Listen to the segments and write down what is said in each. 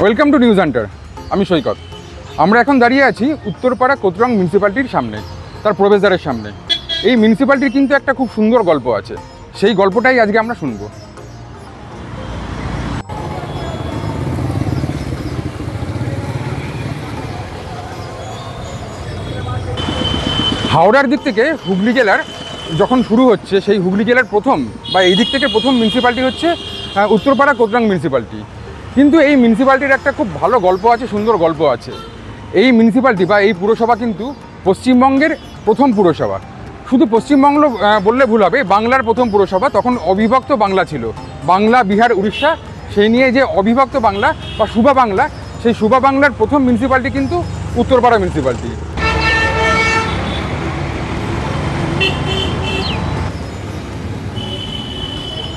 Welcome to news Hunter আমি সৈকত। আমরা এখন দাঁড়িয়ে আছি উত্তরপাড়া কোতরং মিউনিসিপ্যালিটির সামনে, তার প্রবেশদ্বারের সামনে। এই মিউনিসিপ্যালিটির কিন্তু একটা খুব সুন্দর গল্প আছে। সেই গল্পটাই আজকে আমরা শুনব। হাওড়ার দিক থেকে হুগলি জেলার যখন শুরু হচ্ছে, সেই হুগলি জেলার প্রথম বা এই দিক থেকে প্রথম মিউনিসিপ্যালিটি হচ্ছে উত্তরপাড়া কোতরাং মিউনিসিপ্যালিটি কিন্তু এই মিউনিসিপ্যালিটির একটা খুব ভালো গল্প আছে, সুন্দর গল্প আছে। এই মিউনিসিপ্যালিটি বা এই পুরসভা কিন্তু পশ্চিমবঙ্গের প্রথম পুরসভা। শুধু পশ্চিমবঙ্গ বললে ভুল হবে, বাংলার প্রথম পুরসভা, তখন অবিভক্ত বাংলা ছিল। বাংলা, বিহার, উড়িষ্যা, সেই নিয়ে যে অবিভক্ত বাংলা বা সুবা বাংলা, সেই সুবা বাংলার প্রথম মিউনিসিপ্যালিটি কিন্তু উত্তরপাড়া মিউনিসিপ্যালিটি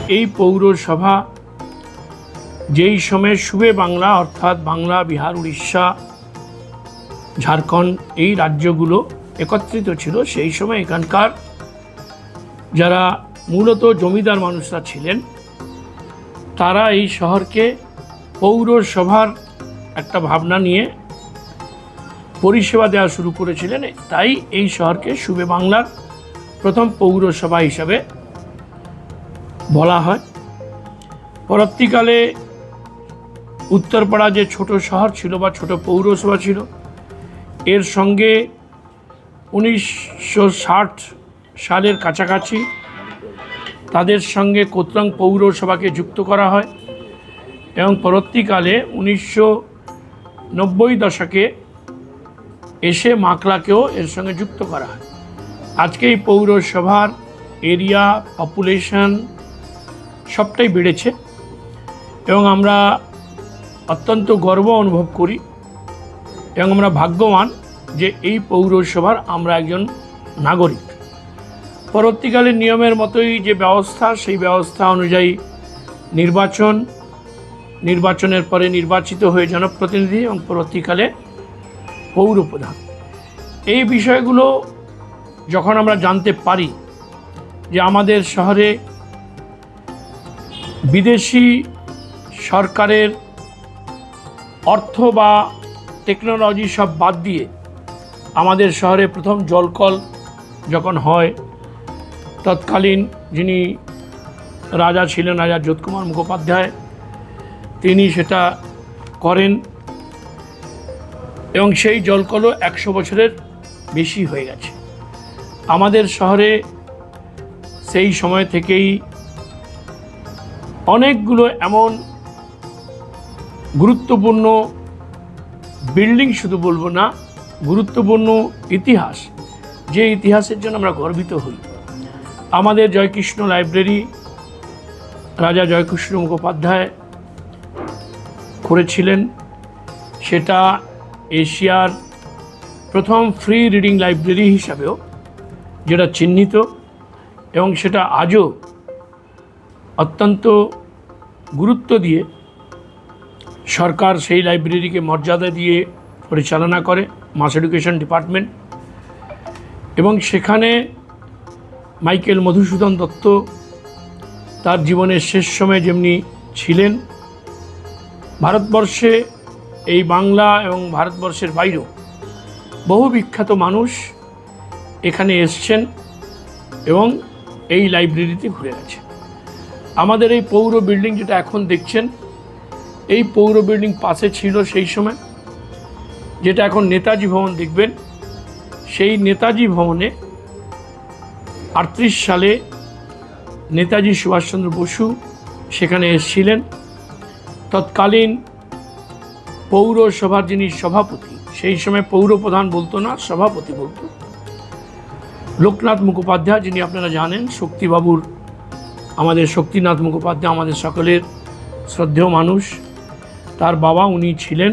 এই পৌরসভা, যেই সময়ে সুবে বাংলা, অর্থাৎ বাংলা, বিহার, উড়িষ্যা, ঝাড়খণ্ড এই রাজ্যগুলো একত্রিত ছিল, সেই সময় এখানকার যারা মূলত জমিদার মানুষরা ছিলেন, তারা এই শহরকে পৌরসভার একটা ভাবনা নিয়ে পরিষেবা দেওয়া শুরু করেছিলেন। তাই এই শহরকে সুবে বাংলার প্রথম পৌরসভা হিসাবে বলা হয়। পরবর্তীকালে উত্তরপাড়া যে ছোট শহর ছিল বা ছোট পৌরসভা ছিল, এর সঙ্গে উনিশশো ষাট সালের কাছাকাছি তাদের সঙ্গে কোতরং পৌরসভাকে যুক্ত করা হয় এবং পরবর্তীকালে উনিশশো নব্বই দশকে এসে মাকলাকেও এর সঙ্গে যুক্ত করা হয়। আজকে এই পৌরসভার এরিয়া পপুলেশন সবটাই বেড়েছে এবং আমরা অত্যন্ত গর্ব অনুভব করি এবং আমরা ভাগ্যবান যে এই পৌরসভার আমরা একজন নাগরিক। পরবর্তীকালে নিয়মের মতোই যে ব্যবস্থা, সেই ব্যবস্থা অনুযায়ী নির্বাচন, নির্বাচনের পরে নির্বাচিত হয়ে জনপ্রতিনিধি এবং পরবর্তীকালে পৌর প্রধান। এই বিষয়গুলো যখন আমরা জানতে পারি যে আমাদের শহরে বিদেশি সরকারের অর্থ বা টেকনোলজি সব বাদ দিয়ে আমাদের শহরে প্রথম জলকল যখন হয়, তৎকালীন যিনি রাজা ছিলেন, রাজা যোধকুমার মুখোপাধ্যায়, তিনি সেটা করেন এবং সেই জলকলও একশো বছরের বেশি হয়ে গেছে। আমাদের শহরে সেই সময় থেকেই অনেকগুলো এমন গুরুত্বপূর্ণ বিল্ডিং শুধু বলব না, গুরুত্বপূর্ণ ইতিহাস। যে ইতিহাসের জন্য আমরা গর্বিত হই। আমাদের জয়কৃষ্ণ লাইব্রেরি রাজা জয়কৃষ্ণ মুখোপাধ্যায় করেছিলেন। সেটা এশিয়ার প্রথম ফ্রি রিডিং লাইব্রেরি হিসাবেও যেটা চিহ্নিত এবং সেটা আজও অত্যন্ত গুরুত্ব দিয়ে সরকার সেই লাইব্রেরিকে মর্যাদা দিয়ে পরিচালনা করে, মাস এডুকেশন ডিপার্টমেন্ট। এবং সেখানে মাইকেল মধুসূদন দত্ত তার জীবনের শেষ সময়ে যেমনি ছিলেন, ভারতবর্ষে এই বাংলা এবং ভারতবর্ষের বাইরেও বহু বিখ্যাত মানুষ এখানে এসছেন এবং এই লাইব্রেরিতে ঘুরে গেছে আমাদের এই পৌর বিল্ডিং যেটা এখন দেখছেন, এই পৌর বিল্ডিং পাশে ছিল সেই সময়, যেটা এখন নেতাজি ভবন দেখবেন, সেই নেতাজি ভবনে আটত্রিশ সালে নেতাজি সুভাষচন্দ্র বসু সেখানে এসেছিলেন। তৎকালীন পৌরসভার যিনি সভাপতি, সেই সময় পৌর প্রধান বলতো না, সভাপতি বলতো। লোকনাথ মুখোপাধ্যায়, যিনি আপনারা জানেন, শক্তিবাবুর আমাদের শক্তিনাথ মুখোপাধ্যায় আমাদের সকলের শ্রদ্ধেয় মানুষ। তার বাবা উনি ছিলেন,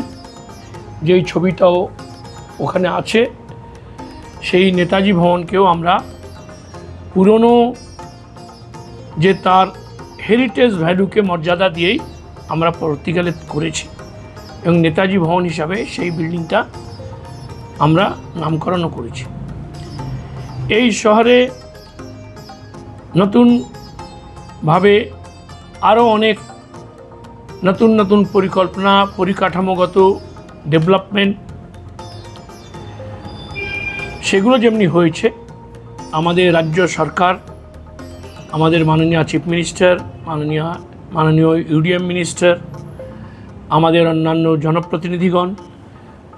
যেই ছবিটাও ওখানে আছে, সেই নেতাজি ভবনকেও আমরা পুরনো যে তার হেরিটেজ ভ্যালুকে মর্যাদা দিয়েই আমরা পরবর্তীকালে করেছি। এবং নেতাজি ভবন হিসাবে সেই বিল্ডিংটা আমরা নামকরণও করেছি। এই শহরে নতুনভাবে আরও অনেক নতুন নতুন পরিকল্পনা, পরিকাঠামোগত ডেভেলপমেন্ট সেগুলো যেমনি হয়েছে, আমাদের রাজ্য সরকার, আমাদের মাননীয় চিফ মিনিস্টার মাননীয় মাননীয় ইউডিএম মিনিস্টার আমাদের অন্যান্য জনপ্রতিনিধিগণ,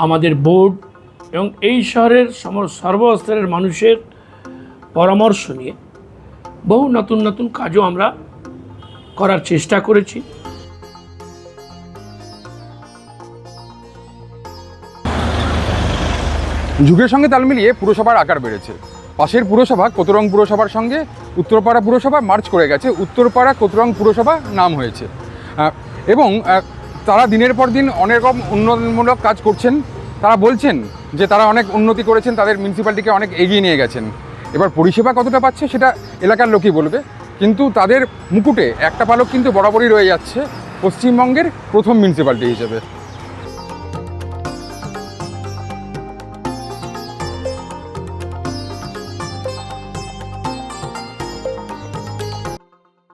আমাদের বোর্ড এবং এই শহরের সর্বস্তরের মানুষের পরামর্শ নিয়ে বহু নতুন নতুন কাজও আমরা করার চেষ্টা করেছি। যুগের সঙ্গে তাল মিলিয়ে পুরসভার আকার বেড়েছে। পাশের পুরসভা কোতরং পুরসভার সঙ্গে উত্তরপাড়া পুরসভা মার্চ করে গেছে। উত্তরপাড়া কোতরং পুরসভা নাম হয়েছে। এবং তারা দিনের পর দিন অনেক রকম উন্নয়নমূলক কাজ করছেন। তারা বলছেন যে তারা অনেক উন্নতি করেছেন, তাদের মিউনিসিপ্যালিটিকে অনেক এগিয়ে নিয়ে গেছেন। এবার পরিষেবা কতটা পাচ্ছে সেটা এলাকার লোকই বলবে। কিন্তু তাদের মুকুটে একটা পালক কিন্তু বরাবরই রয়ে যাচ্ছে পশ্চিমবঙ্গের প্রথম মিউনিসিপ্যালিটি হিসেবে।